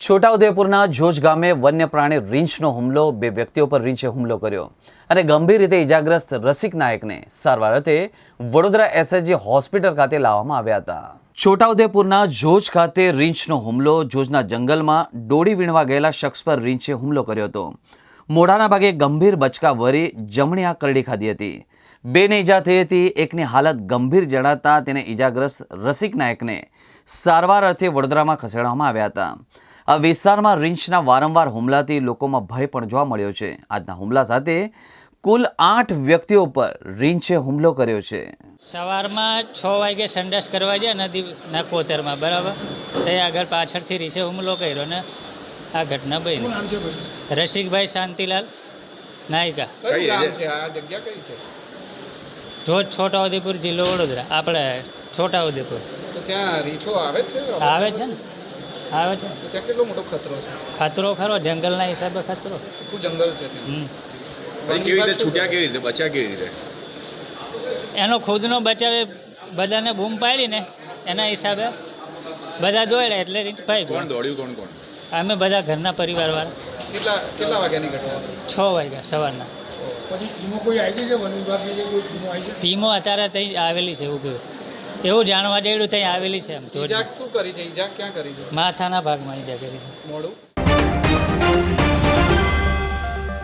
છોટાઉદેપુરના જોજ ગામે વન્ય પ્રાણી રીંછનો હુમલો, બે વ્યક્તિઓ પર રીંછે હુમલો કર્યો અને ગંભીર રીતે ઇજાગ્રસ્ત રસિક નાયકને સારવાર અર્થે વડોદરા એસએચજી હોસ્પિટલ ખાતે લાવવામાં આવ્યા હતા. છોટાઉદેપુરના જોજ ખાતે રીંછનો હુમલો, જોજના જંગલમાં દોડી વીણવા ગયેલા શખ્સ પર રીંછે હુમલો કર્યો હતો. મોઢાના ભાગે ગંભીર બચકા વરી જમણી આ કરડી ખાધી હતી. બેને ઈજા થઈ હતી, એકની હાલત ગંભીર જણાતા તેને ઈજાગ્રસ્ત રસિક નાયકને સારવાર અર્થે વડોદરામાં ખસેડવામાં આવ્યા હતા. આ વિસ્તારમાં રીંછના વારંવાર હુમલાથી લોકોમાં ભય પણ જોવા મળ્યો છે. આજના હુમલા સાથે કુલ આઠ વ્યક્તિઓ પર રીંછે હુમલો કર્યો છે. સવારમાં છ વાગે સંડાસ કરવા ગયા નદી કોતરમાં બરાબર? તે આગળ પાછળથી રીસે હુમલો કર્યો ને આ ઘટના બની. રસિકભાઈ શાંતિલાલ નાયકા. કયું ગામ છે? આ જગ્યા કઈ છે? જોજ છોટાઉદેપુર જિલ્લો વડોદરા આપણે છોટાઉદેપુર. ઉદેપુર ત્યાં રીછો આવે છે આવે છે ને? આવે છે? તો ત્યાં કેટલો મોટો ખતરો છે? ખતરો ખરો જંગલના હિસાબે ખતરો. આખું જંગલ છે ત્યાં. કેવી રીતે છૂટ્યા કેવી રીતે બચ્યા કેવી રીતે? એનો ખુદનો બચાવે બધાને બૂમ પાડીને એના હિસાબે બધા દોડ્યા એટલે રીત ભાઈ કોણ દોડ્યું કોણ કોણ? અમે બધા ઘરના પરિવારવાળા. કેટલા કેટલા વાગ્યાની ઘટના છ? વાગ્યા સવારના. ટીમો કોઈ આવી છે? વન વિભાગની ટીમો અત્યારે ત્યાં આવેલી છે એવું કહ્યું એવું જાણવા જેવું ત્યાં આવેલી છે એમ. ઈજા શું કરી છે? ઈજા ક્યાં કરી છે? માથાના ભાગમાં ઈજા કરી છે. મોડું?